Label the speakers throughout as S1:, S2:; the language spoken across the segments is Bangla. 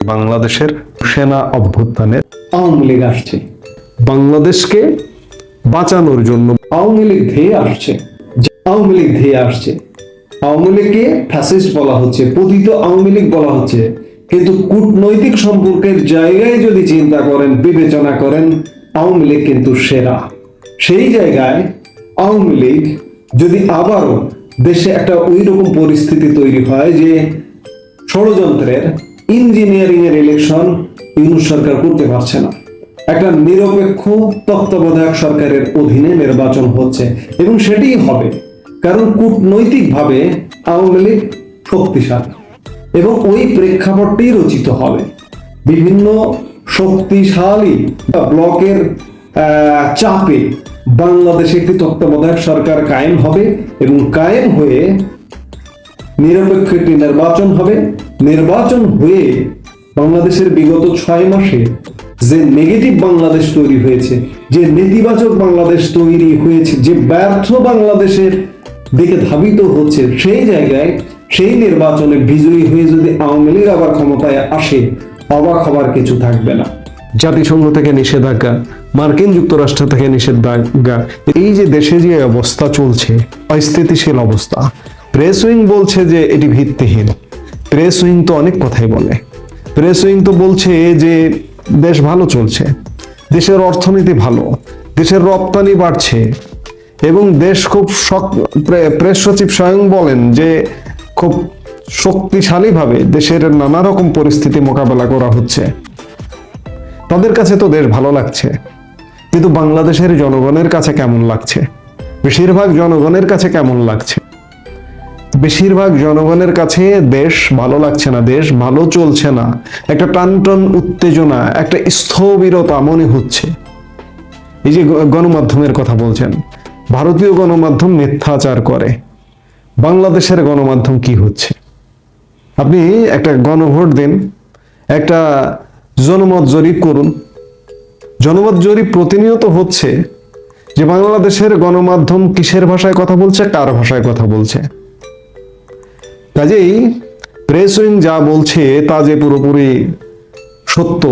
S1: বাংলাদেশের সেনা অভ্যুত্থানের
S2: আওয়ামী লীগ আসছে।
S1: বাংলাদেশকে বাঁচানোর জন্য
S2: আওয়ামী লীগ ধেয়ে আসছে। আওয়ামী লীগ ধেয়ে আসছে, আওয়ামী লীগকে ফ্যাসিস্ট বলা হচ্ছে, পতিত আওয়ামী লীগ বলা হচ্ছে। কিন্তু কূটনৈতিক সম্পর্কের জায়গায় যদি চিন্তা করেন, বিবেচনা করেন, আওয়ামী লীগ কিন্তু সেরা। সেই জায়গায় আওয়ামী লীগ যদি আবারও দেশে একটা ওই রকম পরিস্থিতি তৈরি হয় যে ষড়যন্ত্রের ইঞ্জিনিয়ারিং এর ইলেকশন ইউনুস সরকার করতে পারছে না। একটা নিরপেক্ষ, তত্ত্বাবধায়ক সরকারের অধীনে নির্বাচন হচ্ছে এবং সেটিই হবে। কারণ কূটনৈতিকভাবে আওয়ামী লীগ শক্তিশালী এবং ওই প্রেক্ষাপটটি রচিত হবে। বিভিন্ন শক্তিশালী ব্লকের চাপে বাংলাদেশে একটি তত্ত্বাবধায়ক সরকার কায়েম হবে এবং কায়েম হয়ে নিরপেক্ষ একটি নির্বাচন হবে। নির্বাচন হয়ে বাংলাদেশের বিগত ছয় মাসে যে নেগেটিভ বাংলাদেশ তৈরি হয়েছে, যে নেতিবাচক বাংলাদেশ তৈরি হয়েছে, যে ব্যর্থ বাংলাদেশের দিকে ধাবিত হচ্ছে, সেই জায়গায় সেই নির্বাচনে বিজয়ী হয়ে যদি আওয়ামী লীগ আবার ক্ষমতায় আসে, অবাক হবার কিছু থাকবে না।
S1: জাতিসংঘ থেকে নিষেধাজ্ঞা, মার্কিন যুক্তরাষ্ট্র থেকে নিষেধাজ্ঞা, এই যে দেশে যে অবস্থা চলছে, অস্থিতিশীল অবস্থা। প্রেস উইং বলছে যে এটি ভিত্তিহীন। প্রেস উইং তো অনেক কথাই বলে। প্রেস উইং তো বলছে যে দেশ ভালো চলছে, দেশের অর্থনীতি ভালো, দেশের রপ্তানি বাড়ছে এবং দেশ খুব প্রে- প্রেস সচিব স্বয়ং বলেন যে খুব শক্তিশালীভাবে দেশের নানা রকম পরিস্থিতি মোকাবেলা করা হচ্ছে। তাদের কাছে তো দেশ ভালো লাগছে, কিন্তু বাংলাদেশের জনগণের কাছে কেমন লাগছে? বেশিরভাগ জনগণের কাছে কেমন লাগছে? বেশিরভাগ জনগণের কাছে দেশ ভালো লাগছে না, দেশ ভালো চলছে না। একটা টানটন উত্তেজনা, একটা স্থবিরতা মনে হচ্ছে। এই যে গণমাধ্যমের কথা বলছেন, ভারতীয় গণমাধ্যম মিথ্যাচার করে। বাংলাদেশের গণমাধ্যম কি হচ্ছে? আপনি একটা গণভোট দিন, একটা জনমত জরিপ করুন। জনমত জরিপ প্রতিনিয়ত হচ্ছে যে বাংলাদেশের গণমাধ্যম কিসের ভাষায় কথা বলছে, কার ভাষায় কথা বলছে। কাজেই প্রেস উইং যা বলছে তা যে পুরোপুরি সত্য,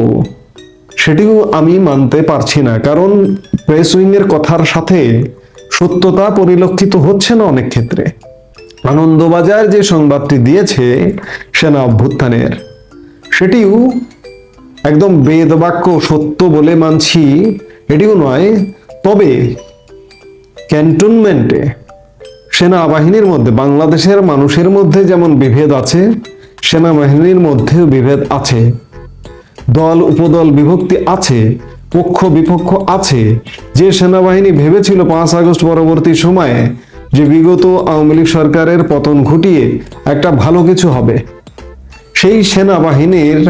S1: সেটিও আমি মানতে পারছি না। কারণ প্রেস উইং এর কথার সাথে সত্যতা পরিলক্ষিত হচ্ছে না অনেক ক্ষেত্রে। আনন্দবাজার যে সংবাদটি দিয়েছে সেনা অভ্যুত্থানের, সেটিও একদম বেদ বাক্য সত্য বলে মানছি, এটিও নয়, তবে ক্যান্টনমেন্টে সেনাবাহিনীর মধ্যে, বাংলাদেশের মানুষের মধ্যে যেমন বিভেদ আছে, সেনাবাহিনীর মধ্যেও বিভেদ আছে। দল, উপদল বিভক্তি আছে, পক্ষ বিপক্ষ আছে। যে সেনাবাহিনী ভেবেছিল পাঁচ আগস্ট পরবর্তী সময়ে যে বিগত আওয়ামী লীগ সরকারের পতন ঘটিয়ে একটা ভালো কিছু হবে, সেই সেনাবাহিনীর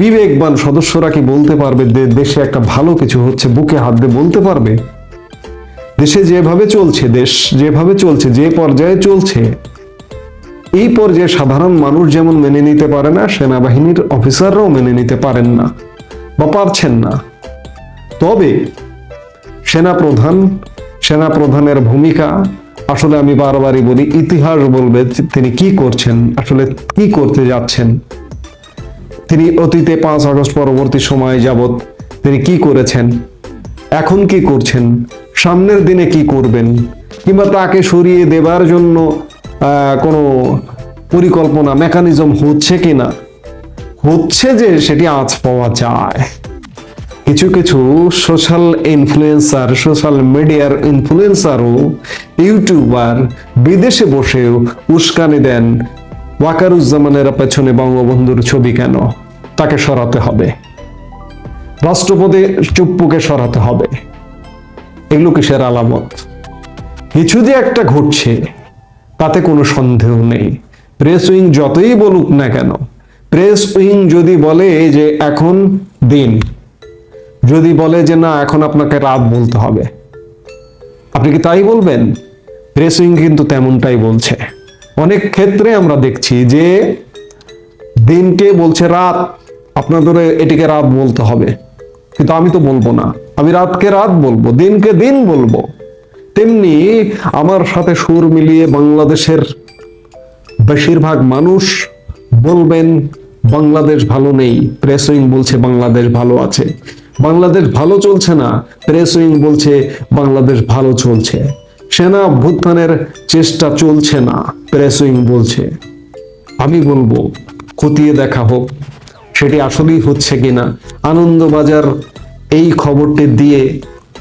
S1: বিবেকবান সদস্যরা কি বলতে পারবে দেশে একটা ভালো কিছু হচ্ছে, বুকে হাত দিয়ে বলতে পারবে? দেশে যেভাবে চলছে, দেশ যেভাবে চলছে, যে পর্যায়ে চলছে, এই পর্যায়ে সাধারণ মানুষ যেমন মেনে নিতে পারে না, সেনাবাহিনীর অফিসাররাও মেনে নিতে পারেন না বা পারছেন না। তবে সেনা প্রধান সেনা প্রধানের ভূমিকা, আসলে আমি বারবারই বলি, ইতিহাস বলবে তিনি কি করছেন, আসলে কি করতে যাচ্ছেন। তিনি অতীতে পাঁচ আগস্ট পরবর্তী সময় যাবত তিনি কি করেছেন, এখন কি করছেন সামনের দিনে কি করবেন? কিংবা তাকে সরিয়ে দেবার জন্য কোনো পরিকল্পনা মেকানিজম হচ্ছে কিনা হচ্ছে যে সেটি আজ পাওয়া যায়। কিছু কিছু সোশ্যাল ইনফ্লুয়েন্সার সোশ্যাল মিডিয়ার ইনফ্লুয়েন্সারও ইউটিউবার বিদেশে বসেও উস্কানি দেন ওয়াকারুজ্জামানের পেছনে বঙ্গবন্ধুর ছবি কেন? তাকে সরাতে হবে। রাষ্ট্রপতি চুপ্পুকে সরাতে হবে। এগুলো কিসের আলামত? কিছু যে একটা ঘটছে, তাতে কোনো সন্দেহ নেই। প্রেস উইং যতই বলুক না কেন, প্রেস উইং যদি বলে যে এখন দিন, যদি বলে যে না, এখন আপনাকে রাত বলতে হবে, আপনি কি তাই বলবেন? প্রেস উইং কিন্তু তেমনটাই বলছে। অনেক ক্ষেত্রে আমরা দেখছি যে দিনকে বলছে রাত আপনাদের এটিকে রাত বলতে হবে। কিন্তু আমি তো বলব না। আমি রাতকে রাত বলব, দিনকে দিন বলব। তেমনি আমার সাথে সুর মিলিয়ে বাংলাদেশের বেশিরভাগ মানুষ বলবেন, বাংলাদেশ ভালো নেই প্রেস উইং বলছে বাংলাদেশ ভালো আছে। বাংলাদেশ ভালো চলছে না প্রেস উইং বলছে বাংলাদেশ ভালো চলছে। সেনা অভ্যুত্থানের চেষ্টা চলছে না প্রেস উইং বলছে। আমি বলব, খতিয়ে দেখা হোক। সেটি আসলেই হচ্ছে কিনা? আনন্দবাজার এই খবরটি দিয়ে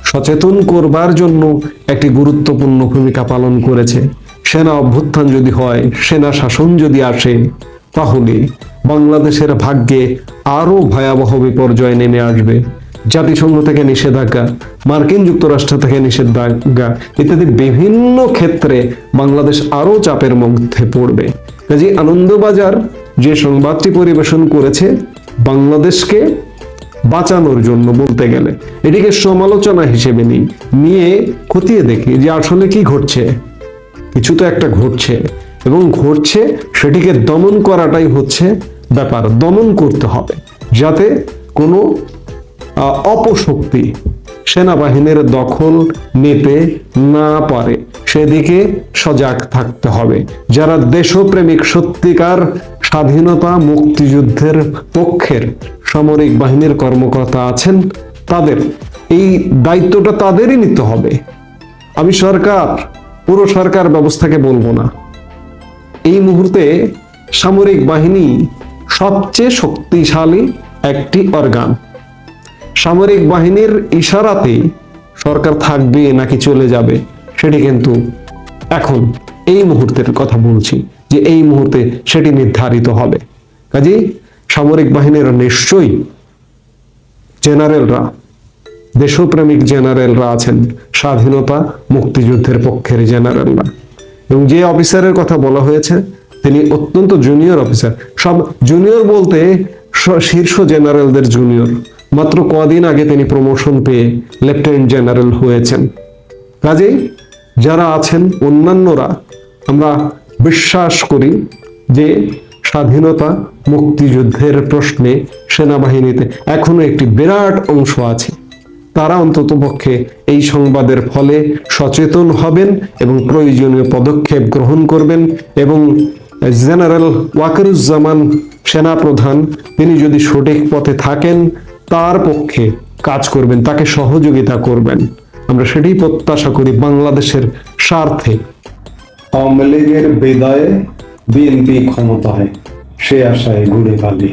S1: সচেতন করবার জন্য একটি গুরুত্বপূর্ণ ভূমিকা পালন করেছে। সেনা অভ্যুত্থান যদি হয়, সেনা শাসন যদি আসে, তাহলে বাংলাদেশের ভাগ্যে আরও ভয়াবহ বিপর্যয় নেমে আসবে। জাতিসংঘ থেকে নিষেধাজ্ঞা, মার্কিন যুক্তরাষ্ট্র থেকে নিষেধাজ্ঞা ইত্যাদি বিভিন্ন ক্ষেত্রে বাংলাদেশ আরও চাপের মধ্যে পড়বে। কাজে আনন্দবাজার যে সংবাদটি পরিবেশন করেছে বাংলাদেশকে বাঁচানোর জন্য বলতে গেলে, এটিকে সমালোচনা হিসেবে নিই নিয়ে খতিয়ে দেখি যে আসলে কি ঘটছে। কিছু তো একটা ঘটছে এবং ঘটছে সেটিকে দমন করাটাই হচ্ছে ব্যাপার। দমন করতে হবে যাতে কোনো অপশক্তি সেনাবাহিনীর দখল নিতে না পারে। সেদিকে সজাগ থাকতে হবে। যারা দেশপ্রেমিক, সত্যিকার স্বাধীনতা মুক্তিযুদ্ধের পক্ষের সামরিক বাহিনীর কর্মকর্তা আছেন, তাদের এই দায়িত্বটা তাদেরই নিতে হবে। আমি সরকার, পুরো সরকার ব্যবস্থাকে বলব না। এই মুহূর্তে সামরিক বাহিনী সবচেয়ে শক্তিশালী একটি অর্গান। সামরিক বাহিনীর ইশারাতে সরকার থাকবে নাকি চলে যাবে। সেটি কিন্তু এখন এই মুহূর্তের কথা বলছি যে এই মুহূর্তে সেটি নির্ধারিত হবে। কাজেই সামরিক বাহিনীর নিশ্চয়ই জেনারেলরা, দেশপ্রেমিক জেনারেলরা আছেন, স্বাধীনতা মুক্তিযুদ্ধের পক্ষের জেনারেলরা। এবং যে অফিসারের কথা বলা হয়েছে, তিনি অত্যন্ত জুনিয়র অফিসার। সব জুনিয়র বলতে শীর্ষ জেনারেলদের জুনিয়র। মাত্র কদিন আগে তিনি প্রমোশন পেয়ে লেফটেন্যান্ট জেনারেল হয়েছেন। কাজেই যারা আছেন অন্যান্যরা, আমরা বিশ্বাস করি যে স্বাধীনতা মুক্তিযুদ্ধের প্রশ্নে সেনাবাহিনীতে এখনও একটি বিরাট অংশ আছে। তারা অন্ততপক্ষে এই সংবাদের ফলে সচেতন হবেন এবং প্রয়োজনীয় পদক্ষেপ গ্রহণ করবেন এবং জেনারেল ওয়াকারুজ্জামান সেনাপ্রধান, তিনি যদি সঠিক পথে থাকেন, তার পক্ষে কাজ করবেন, তাকে সহযোগিতা করবেন। আমরা সেটাই প্রত্যাশা করি বাংলাদেশের স্বার্থে।
S2: আওয়ামী লীগের বিদায়ে বিএনপি ক্ষমতায় সে আশায় ঘুরে বালি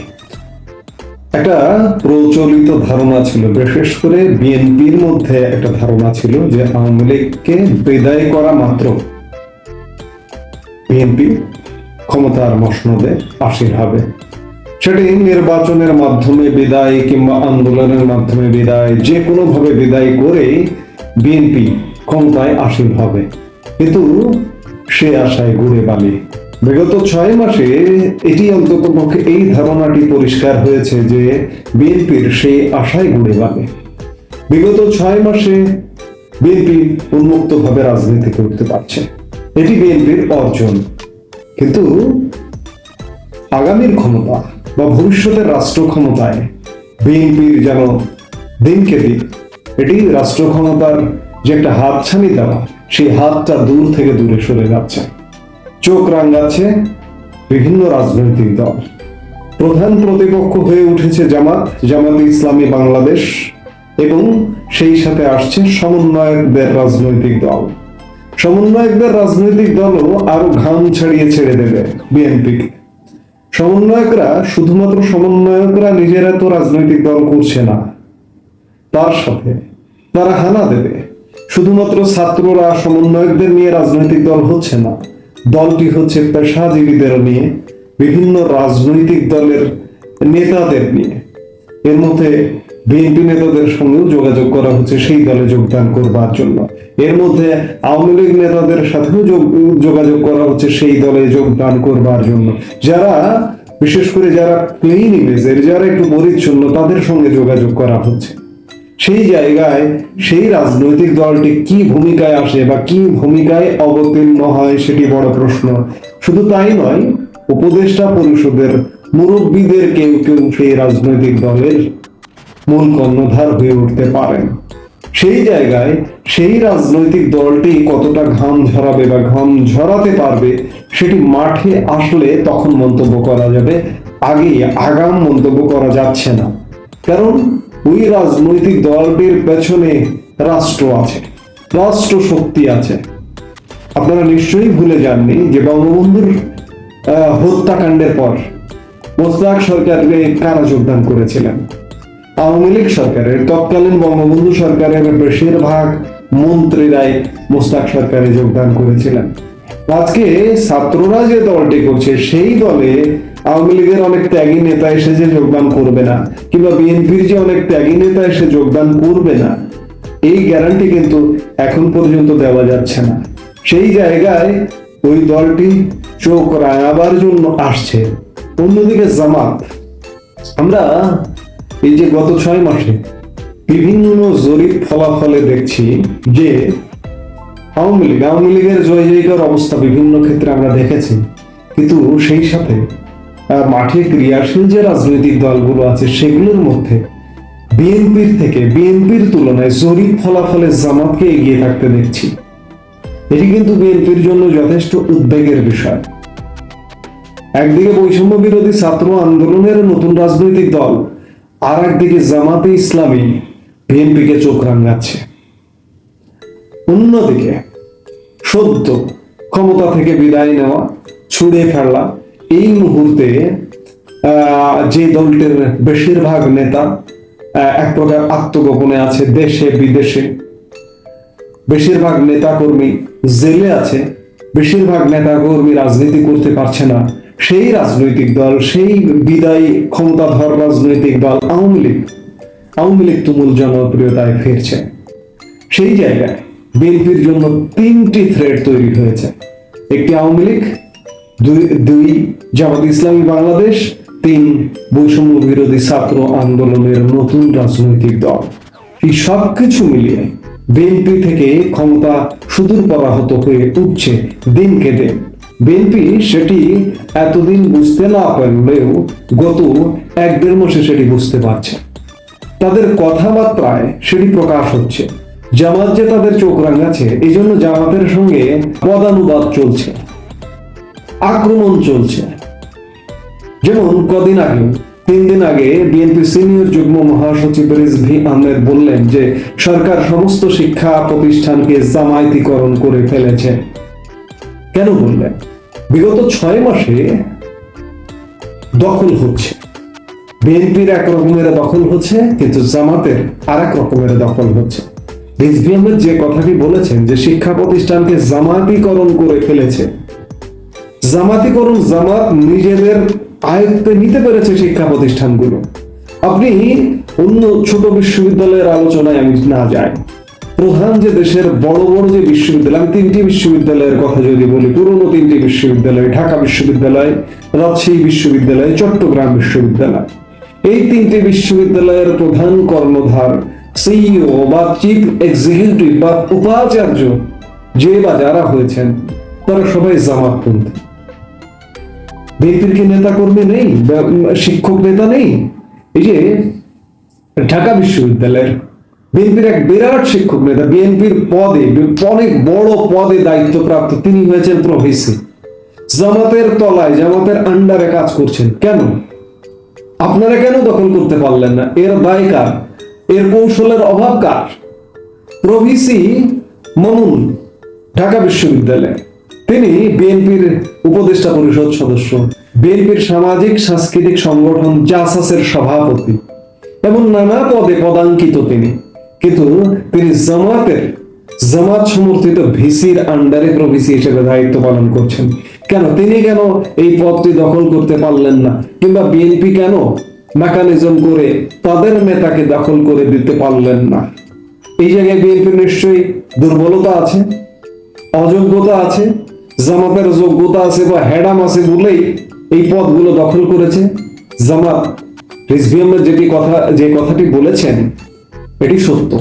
S2: একটা প্রচলিত ধারণা ছিল, বিশেষ করে বিএনপির মধ্যে একটা ধারণা ছিল যে আওয়ামী লীগকে বিদায় করা মাত্র বিএনপি ক্ষমতার মসনদে আসীন হবে। সেটি নির্বাচনের মাধ্যমে বিদায় কিংবা আন্দোলনের মাধ্যমে বিদায়, যে কোনো ভাবে বিদায় করে বিএনপি ক্ষমতায় আসীন হবে। কিন্তু সে আশায় ঘুরে বালি। বিগত ছয় মাসে এটি অন্তত পক্ষে এই ধারণাটি পরিষ্কার হয়েছে যে বিএনপির সেই আশায় ঘুরে বালি। বিগত ছয় মাসে বিএনপি উন্মুক্তভাবে রাজনীতি করতে পারছে। এটি বিএনপির অর্জন। কিন্তু আগামীর ক্ষমতা বা ভবিষ্যতের রাষ্ট্র ক্ষমতায় বিএনপির যেন দিনকে দিন এটি রাষ্ট্র ক্ষমতার যে একটা হাতছানি দেওয়া, সেই হাতটা দূর থেকে দূরে সরে যাচ্ছে। চোখ রাঙাচ্ছে বিভিন্ন রাজনৈতিক দল। প্রধান প্রতিপক্ষ হয়ে উঠেছে জামাত জামাত ইসলামী বাংলাদেশ এবং সেই সাথে আসছে সমন্বয়কদের রাজনৈতিক দল। সমন্বয়কদের রাজনৈতিক দলও আরও ঘাম ছাড়িয়ে ছেড়ে দেবে বিএনপিকে। সমন্বয়করা, শুধুমাত্র সমন্বয়করা নিজেরা তো রাজনৈতিক দল করছে না। তার সাথে তারা হানা দেবে। শুধুমাত্র ছাত্ররা সমন্বয়কদের নিয়ে রাজনৈতিক দল হচ্ছে না, দলটি হচ্ছে পেশাজীবীদের নিয়ে, বিভিন্ন রাজনৈতিক দলের নেতাদের নিয়ে। এর মধ্যে বিএনপি নেতাদের সঙ্গেও যোগাযোগ করা হচ্ছে, সেই দলে যোগদান করবার জন্য। এর মধ্যে আওয়ামী লীগ নেতাদের সাথেও যোগাযোগ করা হচ্ছে, সেই দলে যোগদান করবার জন্য। যারা, বিশেষ করে যারা ক্লিন ইমেজের যারা একটু পরিচ্ছন্ন তাদের সঙ্গে যোগাযোগ করা হচ্ছে। সেই জায়গায়, সেই রাজনৈতিক দলটি কি ভূমিকায় আসে বা কি ভূমিকায় অবতীর্ণ হয় সেটি বড় প্রশ্ন। শুধু তাই নয়, উপদেষ্টা পরিষদের মুরব্বীদের কেউ কেউ সেই রাজনৈতিক দলের মূল কর্ণধার হয়ে উঠতে পারেন। সেই জায়গায়, সেই রাজনৈতিক দলটি কতটা ঘাম ঝরাবে বা ঘাম ঝরাতে পারবে সেটি মাঠে আসলে তখন মন্তব্য করা যাবে। আগে আগাম মন্তব্য করা যাচ্ছে না। কারণ ওই রাজনৈতিক দলটির পেছনে রাষ্ট্র আছে রাষ্ট্র শক্তি আছে। আপনারা নিশ্চয়ই ভুলে যাননি যে বঙ্গবন্ধুর হত্যাকাণ্ডের পর মোস্তাক সরকারকে কারা যোগদান করেছিলেন? আওয়ামী লীগ সরকারের, তৎকালীন বঙ্গবন্ধু সরকারের বেশিরভাগ মন্ত্রীরাই মোস্তাক সরকারে যোগদান করেছিলেন। আজকে ছাত্ররা যে দলটি করছে, সেই দলে আওয়ামী লীগের অনেক ত্যাগী নেতা এসে যে যোগদান করবে না, কিংবা বিএনপির যে অনেক ত্যাগী নেতা এসে যোগদান করবে না, এই গ্যারান্টি কিন্তু এখন পর্যন্ত দেওয়া যাচ্ছে না। সেই জায়গায় ওই দলটি চোখ রাঙাবার জন্য আসছে। অন্যদিকে জামাত, আমরা এই যে গত ছয় মাসে বিভিন্ন জরিপ ফলাফলে দেখছি যে আওয়ামী লীগ, আওয়ামী লীগের জয় জয়কার অবস্থা বিভিন্ন ক্ষেত্রে আমরা দেখেছি। কিন্তু সেই সাথে মাঠে ক্রিয়াশীল যে রাজনৈতিক দলগুলো আছে, সেগুলোর মধ্যে বিএনপির থেকে, বিএনপির তুলনায় জরিপ ফলাফলে জামাতকে এগিয়ে থাকতে দেখছি। এটি কিন্তু বিএনপির জন্য যথেষ্ট উদ্বেগের বিষয়। একদিকে বৈষম্য বিরোধী ছাত্র আন্দোলনের নতুন রাজনৈতিক দল আর একদিকে জামাতে ইসলামী বিএনপিকে চোখ রাঙাচ্ছে। অন্যদিকে সদ্য ক্ষমতা থেকে বিদায় নেওয়া, ছুড়ে ফেলা, এই মুহূর্তে যে দলটির বেশিরভাগ নেতা এক প্রকার আত্মগোপনে আছে দেশে, বিদেশে। বেশিরভাগ নেতাকর্মী জেলে আছে, বেশিরভাগ নেতাকর্মী রাজনীতি করতে পারছে না। সেই রাজনৈতিক দল, সেই বিদায়ী ক্ষমতাধর রাজনৈতিক দল, আওয়ামী লীগ আওয়ামী লীগ তুমুল জনপ্রিয়তায় ফিরছে। সেই জায়গায় বিএনপির জন্য তিনটি থ্রেড তৈরি হয়েছে। একটি আওয়ামী লীগ, দুই জামাত ইসলামী বাংলাদেশ, তিন বৈষম্য বিরোধী ছাত্র আন্দোলনের নতুন রাজনৈতিক দল। এই সব কিছু মিলিয়ে বিএনপি থেকে ক্ষমতা সুদূর পরাহত হয়ে উঠছে দিনকে দিন। বিএনপি সেটি এতদিন বুঝতে না পারলেও গত এক দেড় মাসে সেটি বুঝতে পারছে। তাদের কথাবার্তায় সেটি প্রকাশ হচ্ছে। জামাত যে তাদের চোখ রাঙাচ্ছে এই জন্য জামাতের সঙ্গে পদানুবাদ চলছে। আক্রমণ চলছে। যেমন কদিন আগে, তিন দিন আগে বিএনপি সিনিয়র যুগ্ম মহাসচিব রিজভি আহমেদ বললেন যে, সরকার সমস্ত শিক্ষা প্রতিষ্ঠানকে জামায়াতিকরণ করে ফেলেছে। কেন বললেন? বিগত ছয় মাসে দখল হচ্ছে। বিএনপির এক রকমের দখল হচ্ছে, কিন্তু জামাতের আর এক রকমের দখল হচ্ছে। রিজভি আহমেদ যে কথাটি বলেছেন যে শিক্ষা প্রতিষ্ঠানকে জামায়াতিকরণ করে ফেলেছে। জামাতিকরণ জামাত নিজেদের আয়ত্তে নিতে পেরেছে শিক্ষা প্রতিষ্ঠানগুলো। আপনি অন্য ছোট বিশ্ববিদ্যালয়ের আলোচনায় আমি না যাই। প্রধান যে দেশের বড় বড় যে বিশ্ববিদ্যালয়, আমি তিনটি বিশ্ববিদ্যালয়ের কথা যদি বলি, পুরনো তিনটি বিশ্ববিদ্যালয়, ঢাকা বিশ্ববিদ্যালয়, রাজশাহী বিশ্ববিদ্যালয়, চট্টগ্রাম বিশ্ববিদ্যালয়। এই তিনটি বিশ্ববিদ্যালয়ের প্রধান কর্ণধার সিইও বা চিফ এক্সিকিউটিভ বা উপাচার্য, যে বা যারা হয়েছেন, তারা সবাই জামাতপন্থী। বিএনপির কি নেতা কর্মী নেই শিক্ষক নেতা নেই? এই যে ঢাকা বিশ্ববিদ্যালয়ের বিএনপির এক বিরাট শিক্ষক নেতা, বিএনপির পদে, অনেক বড় পদে দায়িত্বপ্রাপ্ত তিনি হয়েছেন প্রফেসি জামাতের তলায়, জামাতের আন্ডারে কাজ করছেন। কেন? আপনারা কেন দখল করতে পারলেন না? এর দায় কার? এর কৌশলের অভাব কার? প্রভিসি মামুন, ঢাকা বিশ্ববিদ্যালয়। তিনি বিএনপির উপদেষ্টা পরিষদ সদস্য। বিএনপির সামাজিক, সাংস্কৃতিক সংগঠন জাসাসের সভাপতি এবং নানা পদে পদাঙ্কিত তিনি। কিন্তু তিনি জামাতের, জামাত সমর্থিত ভিসির আন্ডারে প্রভিসি হিসেবে দায়িত্ব পালন করছেন। কেন? তিনি কেন এই পদটি দখল করতে পারলেন না? কিংবা বিএনপি কেন মেকানিজম করে তাদের নেতাকে দখল করে দিতে পারলেন না। এই জায়গায় বিএনপির নিশ্চয়ই দুর্বলতা আছে, অযোগ্যতা আছে, জামাতের যোগ্যতা আছে বা হেডাম আছে বলেই এই পদগুলো দখল করেছে। জামাত রিজভি যেটি কথা, যে কথাটি বলেছেন, এটি সত্য।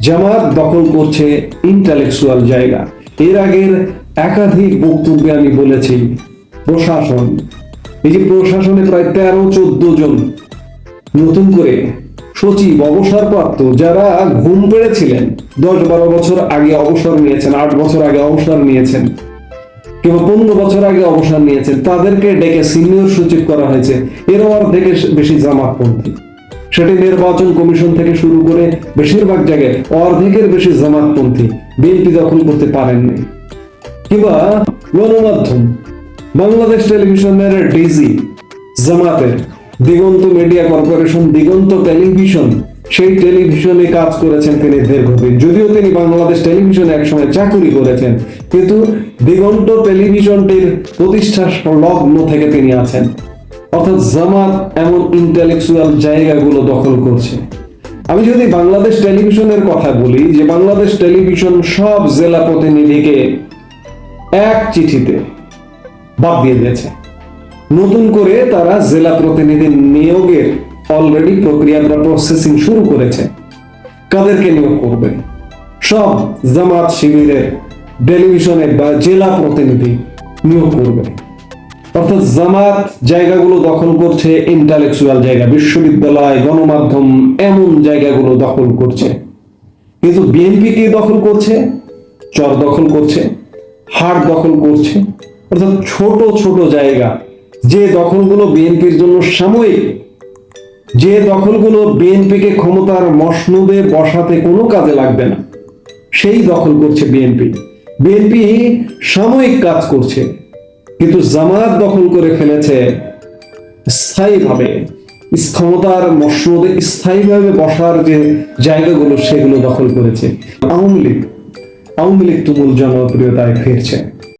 S2: জামাত দখল করছে ইন্টালেকচুয়াল জায়গা। এর আগের একাধিক বক্তব্যে আমি বলেছি, প্রশাসন। এই যে প্রশাসনে প্রায় তেরো চোদ্দ জন নতুন করে সচিব, অবসরপ্রাপ্ত যারা ঘুম পেড়েছিলেন, দশ বারো বছর আগে অবসর নিয়েছেন, আট বছর আগে অবসর নিয়েছেন, কিংবা পনেরো বছর আগে অবসর নিয়েছেন, তাদেরকে ডেকে সিনিয়র সচিব করা হয়েছে। এর অর্ধেকের বেশি জামাতপন্থী। সেটি নির্বাচন কমিশন থেকে শুরু করে বেশিরভাগ জায়গায় অর্ধেকের বেশি জামাতপন্থী বিএনপি দখল করতে পারেননি। কিংবা গণমাধ্যম, বাংলাদেশ টেলিভিশনের ডিজি জামাতের Diganta media corporation, Diganta television, সেই টেলিভিশনে কাজ করেছেন তিনি দীর্ঘদিন। যদিও তিনি বাংলাদেশ টেলিভিশনে একসময় চাকুরি করেছেন, কিন্তু দিগন্ত টেলিভিশনটির প্রতিষ্ঠা লগ্ন থেকে তিনি আছেন। অর্থাৎ জামাত এমন ইন্টেলেকচুয়াল জায়গাগুলো দখল করছে। আমি যদি বাংলাদেশ টেলিভিশনের কথা বলি, যে বাংলাদেশ টেলিভিশন সব জেলা প্রতিনিধিকে এক চিঠিতে বাদ দিয়ে দিয়েছে। নতুন করে তারা জেলা প্রতিনিধি নিয়োগের অলরেডি প্রক্রিয়া প্রসেসিং শুরু করেছে। কাদেরকে নিয়োগ করবে? সব জামাত শিবিরের টেলিভিশনে বা জেলা প্রতিনিধি নিয়োগ করবে। অর্থাৎ জামাত জায়গাগুলো দখল করছে ইন্টালেকচুয়াল জায়গা, বিশ্ববিদ্যালয়, গণমাধ্যম, এমন জায়গাগুলো দখল করছে। কিন্তু বিএনপি কে দখল করছে? চর দখল করছে, হাট দখল করছে। অর্থাৎ ছোট ছোট জায়গা যে দখলগুলো বিএনপির জন্য সাময়িক, যে দখলগুলো বিএনপিকে ক্ষমতার মসনদে বসাতে কোনো কাজে লাগবে না, সেই দখল করছে বিএনপি। বিএনপি সাময়িক কাজ করছে, কিন্তু জামাত দখল করে ফেলেছে স্থায়ীভাবে। ক্ষমতার মসনদে স্থায়ীভাবে বসার যে জায়গাগুলো, সেগুলো দখল করেছে। আওয়ামী লীগ আওয়ামী লীগ তুমুল জনপ্রিয়তায় ফিরছে।